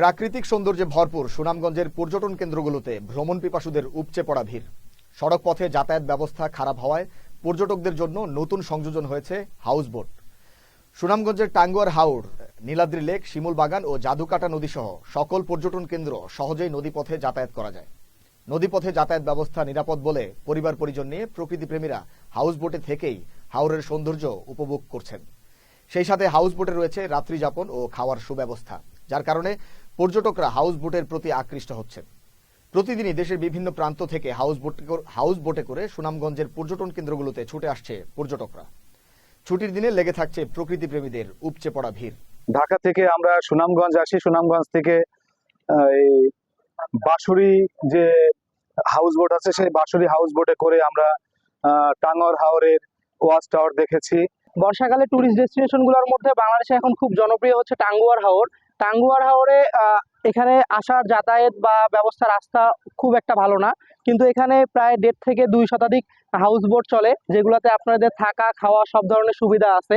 প্রাকৃতিক সৌন্দর্যে ভরপুর সুনামগঞ্জের পর্যটন কেন্দ্রগুলোতে ভ্রমণ পিপাসুদের উপচে পড়া ভিড়। সড়ক পথে যাতায়াত ব্যবস্থা খারাপ হওয়ায় পর্যটকদের জন্য নতুন সংযোজন হয়েছে হাউসবোট সুনামগঞ্জের টাঙ্গুয়ার হাওড় নীলাদ্রি লেক, শিমুল বাগান ও জাদুকাটা নদী সহ সকল পর্যটন কেন্দ্র সহজেই নদীপথে যাতায়াত করা যায়। নদীপথে যাতায়াত ব্যবস্থা নিরাপদ বলে পরিবার পরিজন নিয়ে প্রকৃতিপ্রেমীরা হাউসবোটে থেকেই হাওরের সৌন্দর্য উপভোগ করছেন। সেই সাথে হাউসবোটে রয়েছে রাত্রি যাপন ও খাওয়ার সুব্যবস্থা, যার কারণে পর্যটকরা হাউসবোটের প্রতি আকৃষ্ট হচ্ছেন। প্রতিদিনই দেশের বিভিন্ন প্রান্ত থেকে হাউস বোট হাউস বোটে করে সুনামগঞ্জের পর্যটন কেন্দ্রগুলোতে ছুটে আসছে পর্যটকরা। ছুটির দিনে লেগে থাকছে প্রকৃতিপ্রেমীদের উপচে পড়া ভিড়। ঢাকা থেকে আমরা সুনামগঞ্জ আসি। সুনামগঞ্জ থেকে এই বাঁশুরি যে হাউস বোট আছে সেই বাঁশুরি হাউস বোটে করে আমরা আহ, টাঙ্গর হাওরের ওয়াচ টাওয়ার দেখেছি। বর্ষাকালে টুরিস্ট ডেস্টিনেশনগুলোর মধ্যে বাংলাদেশে এখন খুব জনপ্রিয় হচ্ছে টাঙ্গুয়ার হাওর। টাঙ্গুয়ার হাওরে এখানে আসার যাতায়াত বা ব্যবস্থা রাস্তা খুব একটা ভালো না। কিন্তু এখানে প্রায় দেড় থেকে দুই শতাধিক হাউস বোট চলে, যেগুলোতে আপনাদের থাকা, খাওয়া সব ধরনের সুবিধা আছে।